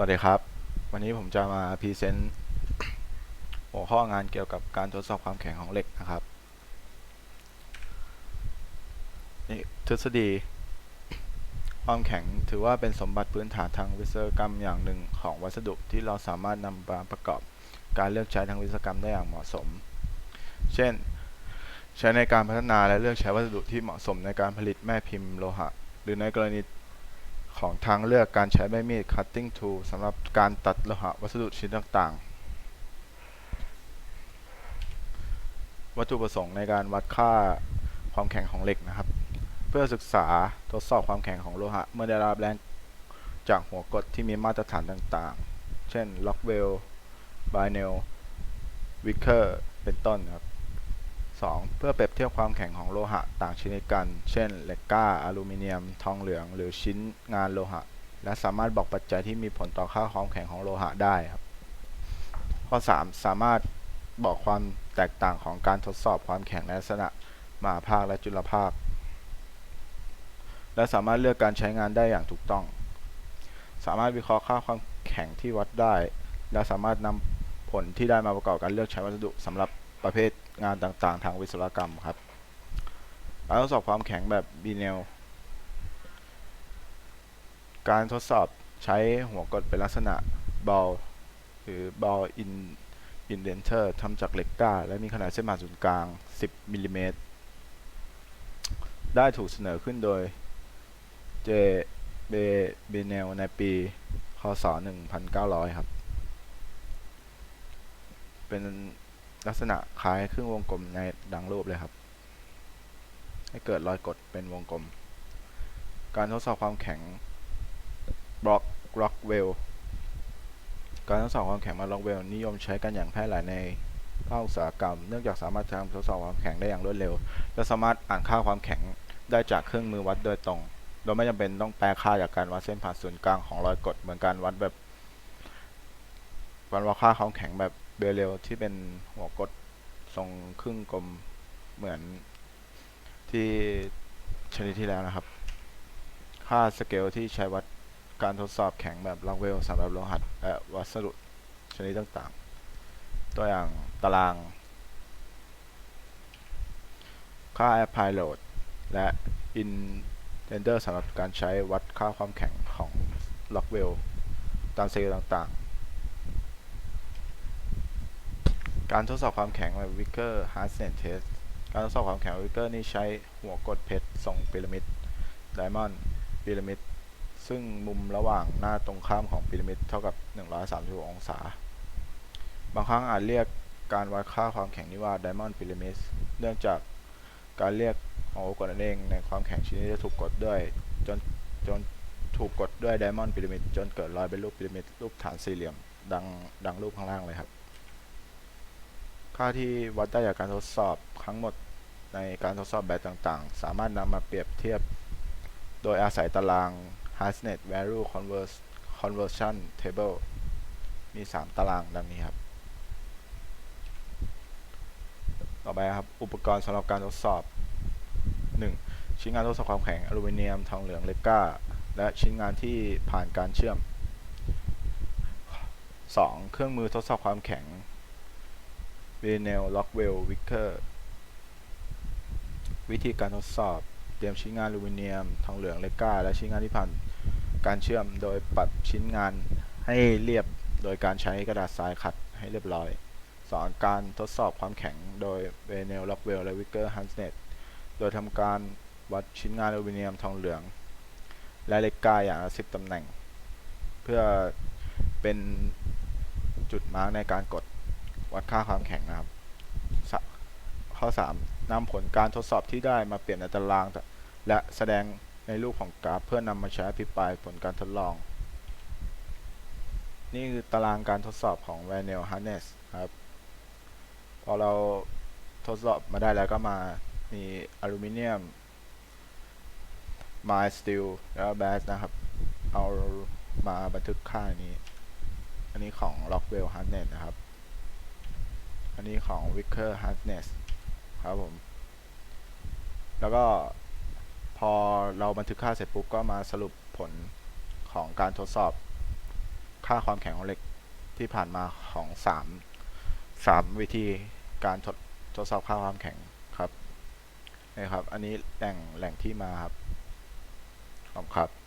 สวัสดีครับ วันนี้ผมจะมาพรีเซนต์หัวข้องานเกี่ยวกับการทดสอบความแข็งของเหล็กนะครับ นี่ทฤษฎี ความแข็งถือว่าเป็นสมบัติพื้นฐานทางวิศวกรรมอย่างหนึ่งของวัสดุที่เราสามารถนำมาประกอบการเลือกใช้ทางวิศวกรรมได้อย่างเหมาะสม เช่น ใช้ในการพัฒนาและเลือกใช้วัสดุที่เหมาะสมในการผลิตแม่พิมพ์โลหะ หรือในกรณี ของทางเลือกการใช้ใบมีด cutting tool สำหรับการตัดโลหะวัสดุชิ้นต่างๆ วัตถุประสงค์ในการวัดค่าความแข็งของเหล็กนะครับ เพื่อศึกษาทดสอบความแข็งของโลหะ เมื่อได้รับแรงจากหัวกดที่มีมาตรฐานต่างๆ เช่น Lockwell b y n e l Wicker เป็นต้นครับ 2. เพื่อเปรียบเทียบความแข็งของโลหะต่างชนิดกัน เช่น เหล็กกล้า อลูมิเนียม ทองเหลือง หรือชิ้นงานโลหะ และสามารถบอกปัจจัยที่มีผลต่อค่าความแข็งของโลหะได้ครับ ข้อ 3 สามารถบอกความแตกต่างของการทดสอบความแข็งในลักษณะมหาภาคและจุลภาค และสามารถเลือกการใช้งานได้อย่างถูกต้อง สามารถวิเคราะห์ค่าความแข็งที่วัดได้ และสามารถนำผลที่ได้มาประกอบการเลือกใช้วัสดุสำหรับ ประเภทงานต่างๆ ทางวิศวกรรมครับการทดสอบความแข็งแบบบีเนลการทดสอบใช้หัวกดเป็นลักษณะบอลหรือบอลอินอินเดนเตอร์ทำจากเหล็กกล้า และมีขนาดเส้นผ่านศูนย์กลาง 10มิลลิเมตรได้ถูกเสนอขึ้นโดยเจเบเบเนลในปี คศ 1900 ครับ เป็น ลักษณะคล้ายครึ่งวงกลมในดังรูปเลยครับ ให้เกิดรอยกดเป็นวงกลม การทดสอบความแข็งบล็อกร็อกเวลการทดสอบความแข็งมาร็อกเวลนิยมใช้กันอย่างแพร่หลายในภาคอุตสาหกรรม เนื่องจากสามารถทำทดสอบความแข็งได้อย่างรวดเร็ว และสามารถอ่านค่าความแข็งได้จากเครื่องมือวัดโดยตรง โดยไม่จำเป็นต้องแปลค่าจากการวัดเส้นผ่านศูนย์กลางของรอยกดเหมือนการวัดแบบ การวัดค่าความแข็งแบบเบเรลที่เป็นหัวกดทรงครึ่งกลมเหมือนที่ชนิดที่แล้วนะครับ ค่าสเกลที่ใช้วัดการทดสอบแข็งแบบล็อกเวลสำหรับโลหะและวัสดุชนิดต่างๆ ตัวอย่างตาราง ค่า apply load และ intender สำหรับการใช้วัดค่าความแข็งของล็อกเวลตามเซลล์ต่างๆ การทดสอบความแข็งแบบ Wicker Hardness Test การทดสอบความแข็ง Wicker นี่ใช้หัวกดเพชรทรงพีระมิด Diamond พีระมิดซึ่งมุมระหว่างหน้าตรงข้ามของพีระมิดเท่ากับ 136 องศา บางครั้งอาจเรียกการวัดค่าความแข็งนี้ว่า Diamond Pyramid เนื่องจากการเรียกของหัวกดนั่นเองในความแข็งชิ้นนี้จะถูกกดด้วยจนจนถูกกดด้วย Diamond Pyramid จนเกิดรอยเป็นรูปพีระมิดรูปฐานสี่เหลี่ยมดังดังรูปข้างล่างเลยครับ ค่าที่วัดได้จากการทดสอบทั้งหมดในการทดสอบแบบต่างๆ สามารถนำมาเปรียบเทียบ โดยอาศัยตาราง Hardness Value Converse Conversion Table มี 3 ตารางดังนี้ครับ ต่อไปครับ อุปกรณ์สำหรับการทดสอบ 1. ชิ้นงานทดสอบความแข็งอลูมิเนียม ทองเหลืองเลก้า และชิ้นงานที่ผ่านการเชื่อม 2. เครื่องมือทดสอบความแข็ง v e n e l Lockwell Wicker วิธีการทดสอบ เตรียมชิ้นงานอลูมิเนียม ทองเหลือง เลก้า และชิ้นงานที่ผ่านการเชื่อม โดยปรับชิ้นงานให้เรียบ โดยการใช้กระดาษทรายขัดให้เรียบร้อย 2. การทดสอบความแข็ง โดย v e n e l Lockwell และ Wicker Hardness โดยทำการวัดชิ้นงานอลูมิเนียม ทองเหลือง และเลก้าอย่างละ10ตำแหน่ง เพื่อเป็นจุดมาร์กในการกด วัดค่าความแข็งนะครับข้อ 3. นำผลการทดสอบที่ได้มาเปลี่ยนในตาราง และแสดงในรูปของกราฟ เพื่อนำมาใช้อภิปรายผลการทดลอง นี่คือตารางการทดสอบของ v a n e l Harness ครับ พอเราทดสอบมาได้แล้วก็มามีอลูมิเนียมไมล์สตีลแล้วแบสนะครับ เอามาบันทึกค่านี้ อันนี้ของ Rockwell Hardness นะครับ อันนี้ของ Wicker Harness ครับผม แล้วก็พอเราบันทึกค่าเสร็จปุ๊บก็มาสรุปผลของการทดสอบค่าความแข็งของเหล็กที่ผ่านมาของสามสามวิธีการทดทดสอบค่าความแข็งครับนี่ครับ อันนี้แหล่งแหล่งที่มาครับขอบคุณครับ